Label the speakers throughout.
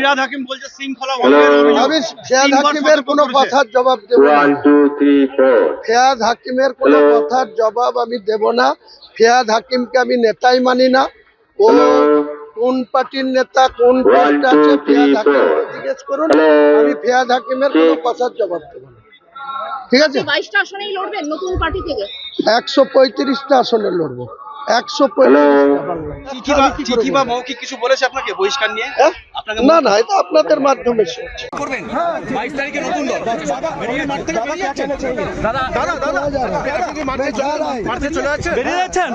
Speaker 1: ফিরাদ হাকিম বলছে শৃঙ্খলা
Speaker 2: আমি ফেয়াদ হাকিমের কোনো কথার জবাব দেব না. ফেয়াদ হাকিমের কোনো কথার জবাব আমি দেব না। ফেয়াদ হাকিমকে আমি নেতাই মানি না। ও কোন পার্টির নেতা কোন পোস্ট আছে ফেয়াদ হাকিম জিজ্ঞেস করুন। আমি ফেয়াদ হাকিমের কোনো কথার জবাব দেব না। ঠিক আছে?
Speaker 3: বাইশটা আসনেই লড়বেন নতুন পার্টি থেকে?
Speaker 2: একশো পঁয়ত্রিশটা আসনে লড়বো। একশো পঁয়ত্রিশটা
Speaker 1: চিঠি বা চিঠি বা মৌখিক কিছু বলেছে আপনাকে বহিষ্কার নিয়ে?
Speaker 2: হ্যাঁ? না না এটা আপনাদের মাধ্যমে
Speaker 1: করবেন? বাইশ তারিখে নতুন দল। বেরিয়ে যাচ্ছেন?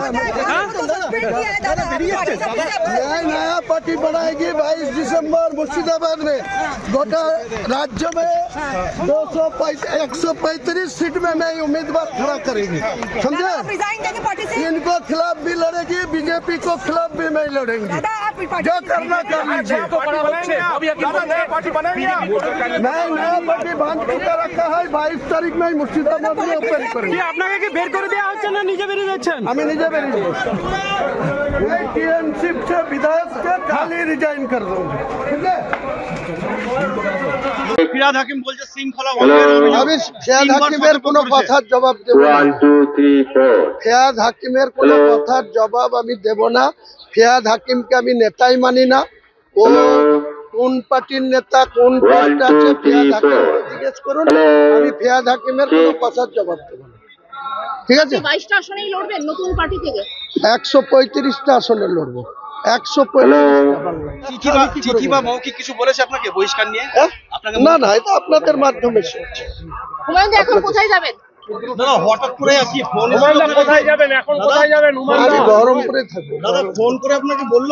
Speaker 2: नया नया पार्टी बनाएगी 22 दिसंबर मुर्शिदाबाद में गोटा राज्य में दो सौ एक सौ पैंतीस सीट में नई उम्मीदवार खड़ा करेगी समझे
Speaker 4: आप रिजाइन देंगे पार्टी से
Speaker 2: इनको खिलाफ भी लड़ेगी बीजेपी को खिलाफ भी नहीं लड़ेंगी
Speaker 4: दादा आप पार्टी
Speaker 2: जो करना कर लीजिए नया नया पार्टी बांध के रखा है बाईस तारीख में ही मुर्शिदाबाद में ओपन करेंगे
Speaker 5: আপনাকে কি বের করে দেওয়া হচ্ছে না নিজে বেরিয়ে যাচ্ছেন
Speaker 2: আমি নিজে বেরিয়ে टीएमसी से विधायक के खाली रिजाइन कर दूंगी ठीक है
Speaker 1: ফিরাদ হাকিম বলছে শৃঙ্খলা ভঙ্গের অভিযোগ।
Speaker 2: আমি ফেয়াদ
Speaker 1: তিনবার
Speaker 2: হাকিমের
Speaker 1: সতর্ক
Speaker 2: কোনো
Speaker 1: করেছে।
Speaker 2: কথার জবাব দেব না
Speaker 6: One, two, three, four.
Speaker 2: ফেয়াদ হাকিমের কোনো কথার জবাব আমি দেব না ফেয়াদ হাকিমকে আমি নেতাই মানি না ও কোন পার্টির নেতা কোন পোস্ট আছে ফেয়াদ হাকিমকে জিজ্ঞেস করুন আমি ফেয়াদ হাকিমের কোনো কথার জবাব দেব না ঠিক আছে?
Speaker 3: বাইশটা আসনেই লড়বেন নতুন পার্টি থেকে।
Speaker 2: একশো পঁয়ত্রিশটা আসনে লড়বো। একশো
Speaker 1: চিঠি বা মৌখিক কিছু বলেছে আপনাকে বহিষ্কার নিয়ে?
Speaker 2: হ্যাঁ? না না এটা আপনাদের মাধ্যমে
Speaker 3: এখন কোথায় যাবেন?
Speaker 1: হঠাৎ করে কি ফোন
Speaker 5: কোথায় যাবেন? এখন কোথায় যাবেন?
Speaker 2: আমি বহরমপুরে থাকব
Speaker 1: দাদা ফোন করে আপনাকে বলল?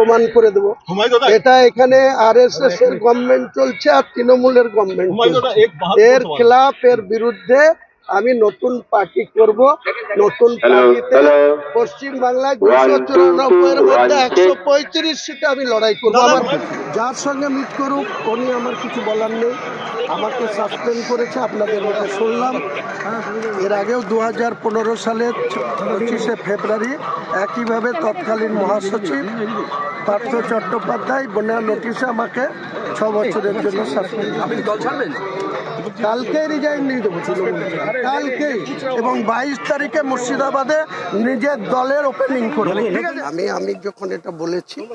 Speaker 2: প্রমাণ করে দেবো। এটা এখানে আর এস এস এর গভর্নমেন্ট চলছে আর তৃণমূলের গভর্নমেন্ট এর খেলাফ এর বিরুদ্ধে আমি নতুন পার্টি করব। নতুন পার্টিতে পশ্চিম বাংলায় দুশো চুরানব্বই এর মধ্যে একশো পঁয়ত্রিশ সিটে আমি লড়াই করব। আমার যার সঙ্গে মিট করুক উনি আমার কিছু বলার নেই। আমাকে সাসপেন্ড করেছে আপনাদের মধ্যে শুনলাম। এর আগেও দু হাজার পনেরো সালের পঁচিশে ফেব্রুয়ারি একইভাবে তৎকালীন মহাসচিব পার্থ চট্টোপাধ্যায় বন্যা নোটিশে আমাকে ছ বছরের জন্য সাসপেন্ড আপনি দল ছাড়বেন? কালকে রিজাইন দিয়ে দেবো কালকে এবং বাইশ তারিখে মুর্শিদাবাদে নিজের দলের ওপেনিং করব। ঠিক আছে? আমি আমি যখন এটা বলেছি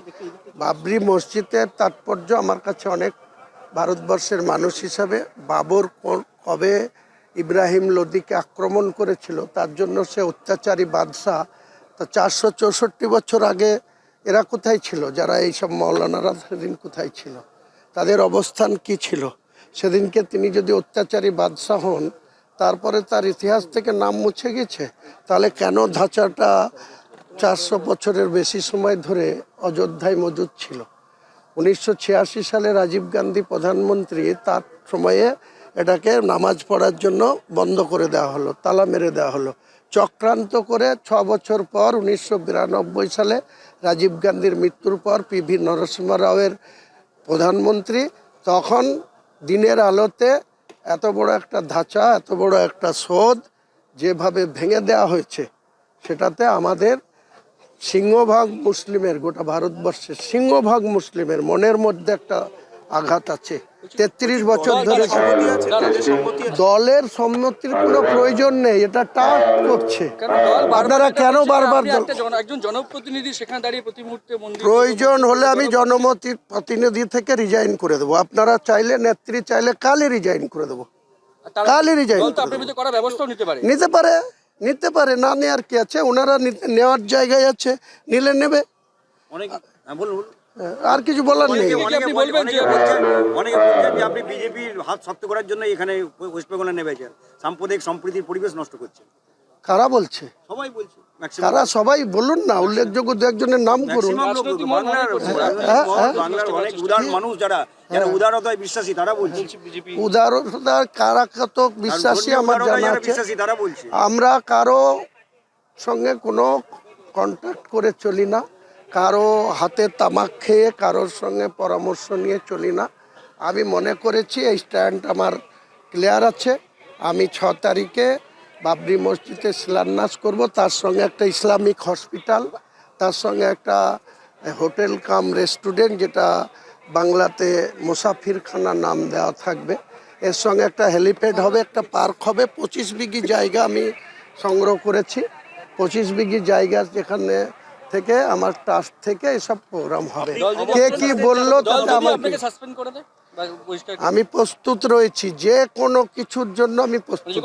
Speaker 2: বাবরি মসজিদের তাৎপর্য আমার কাছে অনেক। ভারতবর্ষের মানুষ হিসাবে বাবর কোন- কবে ইব্রাহিম লোদিকে আক্রমণ করেছিল তার জন্য সে অত্যাচারী বাদশাহ। তো চারশো চৌষট্টি বছর আগে এরা কোথায় ছিল? যারা এইসব মৌলানারা সেদিন কোথায় ছিল? তাদের অবস্থান কি ছিল? সেদিনকে তিনি যদি অত্যাচারী বাদশাহ হন, তারপরে তার ইতিহাস থেকে নাম মুছে গেছে, তাহলে কেন ধাঁচাটা চারশো বছরের বেশি সময় ধরে অযোধ্যায় মজুদ ছিল? উনিশশো ছিয়াশি সালে রাজীব গান্ধী প্রধানমন্ত্রী তার সময়ে এটাকে নামাজ পড়ার জন্য বন্ধ করে দেওয়া হলো, তালা মেরে দেওয়া হলো। চক্রান্ত করে ছ বছর পর উনিশশো বিরানব্বই সালে রাজীব গান্ধীর মৃত্যুর পর পি ভি নরসিংহ রাওয়ের প্রধানমন্ত্রী, তখন দিনের আলোতে এত বড় একটা ধাঁচা, এত বড় একটা শোধ যেভাবে ভেঙে দেওয়া হয়েছে, সেটাতে আমাদের সিংহভাগ মুসলিমের, গোটা ভারতবর্ষের সিংহভাগ মুসলিমের মনের মধ্যে একটা আঘাত আছে। তেত্রিশ বছর ধরে দলের সম্মতির কোনো প্রয়োজন নেই এটা টাচ করছে। আপনারা কেন বারবার
Speaker 7: আপনি
Speaker 2: দল-
Speaker 7: একটা জন- একজন জনপ্রতিনিধি সেখানে দাঁড়িয়ে প্রতি মুহূর্তে
Speaker 2: প্রয়োজন হলে আমি জনমতির প্রতিনিধি থেকে রিজাইন করে দেবো। আপনারা চাইলে নেত্রী চাইলে কালই রিজাইন করে দেবো। কালই রিজাইন
Speaker 7: নিতে পারে।
Speaker 2: নিতে পারে না নেওয়ার কি আছে। ওনারা নেওয়ার জায়গায় আছে নিলে নেবে।
Speaker 8: অনেক হ্যাঁ, বলুন।
Speaker 2: আর কিছু বলার নেই।
Speaker 7: আপনি বলবেন যে-
Speaker 8: বলছেন অনেকে বলছেন যে আপনি বিজেপির হাত শক্ত করার জন্য এখানে ওয়েস্ট বেঙ্গলে নেমেছেন। সাম্প্রদায়িক সম্প্রীতির পরিবেশ নষ্ট করছেন।
Speaker 2: কারা বলছে?
Speaker 8: সবাই বলছে
Speaker 2: কারা সবাই বলুন না উল্লেখযোগ্য দু একজনের নাম করুন। হ্যাঁ, হ্যাঁ।
Speaker 8: উদার মানুষ যারা যারা উদারতায় বিশ্বাসী তারা বলছে।
Speaker 2: কারা বিশ্বাসী আমার জানা আছে।
Speaker 8: বলছে।
Speaker 2: আমরা কারও সঙ্গে কোনো কন্ট্যাক্ট করে চলি না। কারও হাতে তামাক খেয়ে কারোর সঙ্গে পরামর্শ নিয়ে চলি না। আমি মনে করেছি এই স্ট্যান্ড আমার ক্লিয়ার আছে। আমি ছ তারিখে বাবরি মসজিদে শিলান্যাস করব। তার সঙ্গে একটা ইসলামিক হসপিটাল, তার সঙ্গে একটা হোটেল কাম রেস্টুরেন্ট যেটা বাংলাতে মুসাফিরখানা নাম দেওয়া থাকবে। এর সঙ্গে একটা হেলিপ্যাড হবে, একটা পার্ক হবে। পঁচিশ বিঘি জায়গা আমি সংগ্রহ করেছি। পঁচিশ বিঘি জায়গা যেখানে থেকে আমার ট্রাস্ট থেকে এসব প্রোগ্রাম হবে। কে কি বলল তাতে আমার আমি প্রস্তুত রয়েছি যে কোনো কিছুর জন্য আমি প্রস্তুত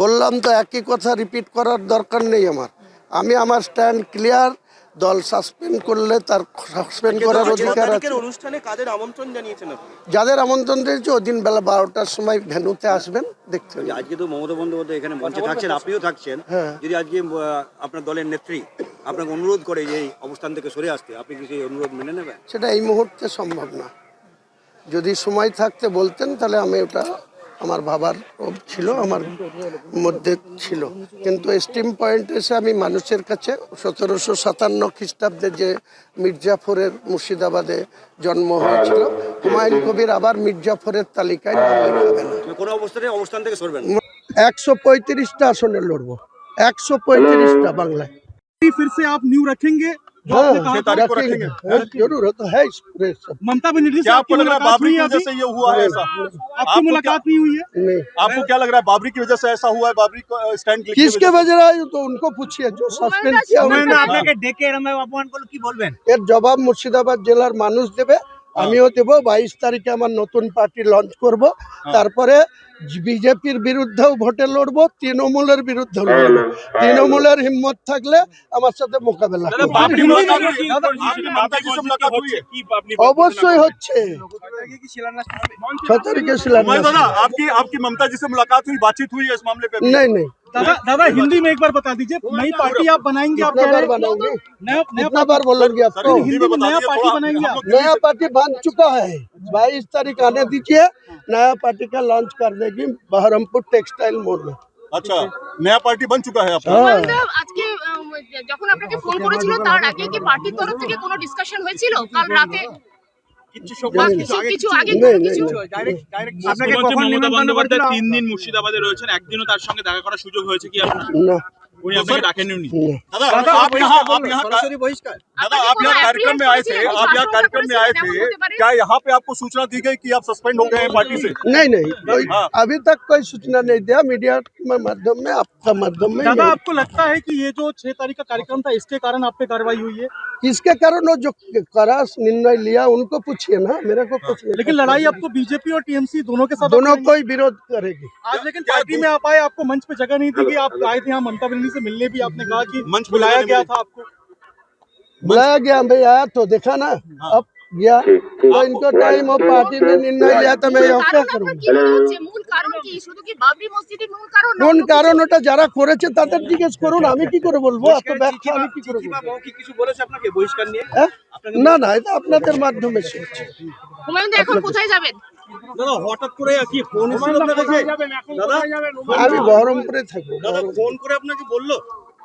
Speaker 2: বললাম তো একই কথা রিপিট করার দরকার নেই আমার। আমি আমার স্ট্যান্ড ক্লিয়ার দল সাসপেন্ড করলে তার সাসপেন্ড করার অধিকার আছে।
Speaker 1: অনুষ্ঠানে কাদের আমন্ত্রণ জানিয়েছেন আপনি?
Speaker 2: যাদের আমন্ত্রণ দিয়েছে ওই দিন বেলা বারোটার সময় ভেনুতে আসবেন দেখতে
Speaker 8: আজকে তো মমতা বন্দ্যোপাধ্যায় এখানে মঞ্চে থাকছেন আপনিও থাকছেন।
Speaker 2: হ্যাঁ।
Speaker 8: যদি আজকে আপনার দলের নেত্রী আপনাকে অনুরোধ করে যে এই অবস্থান থেকে সরে আসতে আপনি কি সেই অনুরোধ মেনে নেবেন?
Speaker 2: সেটা এই মুহূর্তে সম্ভব না। যদি সময় থাকতে বলতেন তাহলে আমি ওটা আমার বাবার ছিল আমার মধ্যে ছিল কিন্তু স্টিম পয়েন্ট এসে আমি মানুষের কাছে সতেরোশো সাতান্ন খ্রিস্টাব্দে যে মির্জাফরের মুর্শিদাবাদে জন্ম হয়েছিল হুমায়ুন কবির আবার মির্জাফরের তালিকায় নাম লেখাবে না
Speaker 8: মানে কোনো অবস্থাতে অবস্থান থেকে সরবেন না।
Speaker 2: একশো পঁয়ত্রিশটা আসনে লড়বো একশো পঁয়ত্রিশটা বাংলায়
Speaker 1: फिर से आप न्यू रखेंगे
Speaker 2: हाँ, रखेंगे हाँ, जरूर वो तो है इस पूरे सब
Speaker 1: ममता बनर्जी से
Speaker 9: क्या
Speaker 1: आपकी
Speaker 9: आपको लग रहा है
Speaker 1: मुलाकात
Speaker 9: बाबरी
Speaker 1: हुई
Speaker 9: की
Speaker 1: है
Speaker 9: वजह
Speaker 1: अभी
Speaker 9: से ये हुआ है ऐसा
Speaker 1: आपकी
Speaker 9: आपको
Speaker 1: मुलाकात नहीं हुई है
Speaker 2: नहीं
Speaker 9: आपको क्या लग रहा है बाबरी की वजह से ऐसा हुआ है बाबरी को स्टैंड
Speaker 2: किसके वजह है तो उनको पूछिए जो सस्पेंड किया उनको
Speaker 1: আপনাকে ডেকে এরম অপমান করলো কি বলবেন
Speaker 2: এর জবাব মুর্শিদাবাদ জেলার মানুষ দেবে আমিও দেব বাইশ তারিখে আমার নতুন পার্টি লঞ্চ করব। তারপরে বিজেপির বিরুদ্ধেও ভোটে লড়বো তৃণমূলের বিরুদ্ধে লড়বো। তৃণমূলের হিম্মত থাকলে আমার সাথে মোকাবেলা অবশ্যই হচ্ছে। ছ তারিখে
Speaker 9: শিলান্যাস।
Speaker 2: নাই নাই।
Speaker 1: दादा दादा हिंदी में एक बार बता दीजिए नई पार्टी आप बनाएंगे आप
Speaker 2: कितना
Speaker 1: कह
Speaker 2: बार
Speaker 1: रहे हैं
Speaker 2: बनाओगे
Speaker 1: नया नया
Speaker 2: कितना बार बोलोगे
Speaker 9: सर
Speaker 2: आपको
Speaker 9: हिंदी में बता
Speaker 1: नया
Speaker 9: दीजिए
Speaker 1: पार्टी
Speaker 9: थोड़ा
Speaker 1: बनाएंगे
Speaker 9: हम
Speaker 1: आप।
Speaker 9: लोग
Speaker 2: नया पार्टी बन चुका है बाईस तारीख आने दीजिए नया पार्टी का लॉन्च कर देगी बहरमपुर टेक्सटाइल मोड़ में
Speaker 9: अच्छा नया पार्टी बन चुका है आपका
Speaker 2: हाँ
Speaker 3: হুমায়ুনদা, আজকে উম, যখন আপনাকে ফোন করেছিল তার আগে কি পার্টির তরফ থেকে কোনো ডিসকাশন হয়েছিল কাল রাতে
Speaker 5: তিন মুর্শিদাবাদে রয়েছেন একদিনও তার সঙ্গে দেখা করার সুযোগ হয়েছে কি আপনার উনি
Speaker 9: দাদা হ্যাঁ,
Speaker 8: হ্যাঁ, বহিষ্কার।
Speaker 9: दादा आप यहाँ कार्यक्रम में आए थे आप यहाँ कार्यक्रम में आए थे। क्या यहाँ पे आपको सूचना दी गई कि आप सस्पेंड हो गए हैं पार्टी से?
Speaker 2: नहीं नहीं
Speaker 9: हाँ।
Speaker 2: अभी तक कोई सूचना नहीं दिया मीडिया के माध्यम में आपका माध्यम में
Speaker 1: दादा आपको लगता है कि ये जो छह तारीख का कार्यक्रम था इसके कारण आप पे कार्रवाई हुई है?
Speaker 2: इसके कारण जो करा निर्णय लिया उनको पूछिए ना मेरे को हाँ। कुछ नहीं
Speaker 1: लेकिन लड़ाई आपको बीजेपी और टीएमसी दोनों के साथ
Speaker 2: दोनों को ही? विरोध करेगी।
Speaker 1: आज लेकिन पार्टी में आप आए आपको मंच पे जगह नहीं दी आप आए थे यहाँ ममता बनर्जी से मिलने भी आपने कहा कि
Speaker 9: मंच
Speaker 1: बुलाया गया था आपको।
Speaker 2: बुलाया गया भाई आया तो देखा ना अब गया तो इनको टाइम और पार्टी ने निर्णय लिया तो मैं यहाँ क्या
Speaker 3: কারণ আপনার
Speaker 2: करूँगी
Speaker 3: কি মনে হচ্ছে মূল কারণ কি শুধু কি বাবরি মসজিদের মূল কারণ না
Speaker 2: কোন
Speaker 3: অন্য কিছু?
Speaker 2: কারণ ওটা যারা করেছে তাদের জিজ্ঞেস করুন আমি কি করে বলবো এত ব্যাখ্যা আমি কি করে বলবো
Speaker 1: কিছু বলেছে আপনাকে বহিষ্কার নিয়ে
Speaker 2: হ্যাঁ? না না এটা আপনাদের মাধ্যমে শুনছি
Speaker 3: হুমায়ুনদা এখন কোথায় যাবেন
Speaker 1: দাদা হঠাৎ করে কি ফোন এসেছিল আপনার কাছে দাদা
Speaker 2: আমি বহরমপুরে থাকবো
Speaker 1: দাদা ফোন করে আপনাকে বললো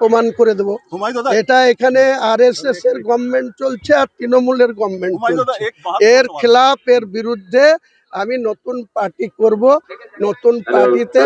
Speaker 2: প্রমাণ করে দেবো। এটা এখানে আর এর গভর্নমেন্ট চলছে আর তৃণমূলের গভর্নমেন্ট চলছে। এর খেলাফ এর বিরুদ্ধে আমি নতুন পার্টি করব নতুন পার্টিতে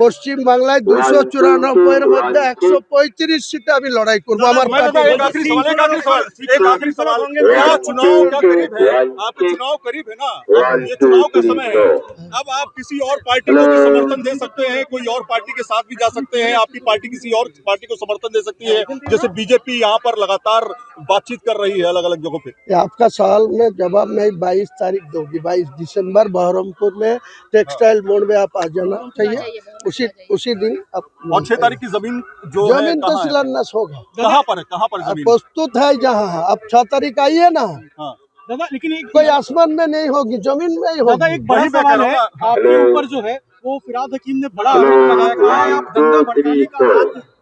Speaker 2: পশ্চিম বাংলায় দুশো চুরানব্বই এর মধ্যে একশো পঁয়ত্রিশ সিটে আমি লড়াই করব আমার
Speaker 9: मैं
Speaker 2: পার্টি
Speaker 9: दादा एक आखिरी सवाल एक आखिरी सवाल एक आखिरी सवाल क्या चुनाव क्या करीब है आपके चुनाव करीब है ना अब ये चुनाव का समय है अब आप किसी और पार्टी को भी समर्थन दे सकते हैं कोई और पार्टी के साथ भी जा सकते हैं आपकी पार्टी किसी और पार्टी को समर्थन दे सकती है जैसे बीजेपी यहाँ पर लगातार बातचीत कर रही है अलग अलग जगहों पे
Speaker 2: ये आपका सवाल में जवाब मैं 22 तारीख दूंगी 22 दिसंबर बहरमपुर में टेक्सटाइल मोड़ में आप आ जाना चाहिए। उसी उसी दिन आप
Speaker 9: और छह तारीख की ज़मीन जो
Speaker 2: ज़मीन तो शिलान्यास होगा।
Speaker 9: कहाँ पर है? कहाँ पर
Speaker 2: प्रस्तुत है जहाँ अब छह तारीख आइए ना।
Speaker 9: हाँ।
Speaker 1: दादा लेकिन एक
Speaker 2: कोई आसमान में नहीं होगी ज़मीन में ही
Speaker 1: दादा
Speaker 2: होगी।
Speaker 1: एक बड़ी सवाल है आपके ऊपर जो है वो फिराद हकीम ने बड़ा आरोप लगाया कहा है आप दंगा भड़काने का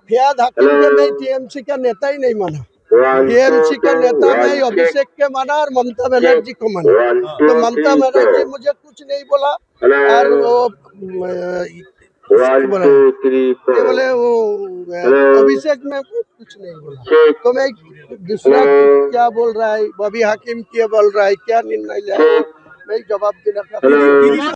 Speaker 2: फियाद हकीम के मैं टीएमसी का नेता ही नहीं माना। टीएमसी का नेता मैं अभिषेक के माना और ममता बनर्जी को माना तो ममता बनर्जी मुझे कुछ नहीं बोला और वो बोला. बोले वो अभिषेक में कुछ नहीं बोला। तो मैं दूसरा क्या बोल रहा है? बॉबी हकीम क्या बोल रहा है? क्या निर्णय लिया? है, मैं जवाब देना चाहता हूँ.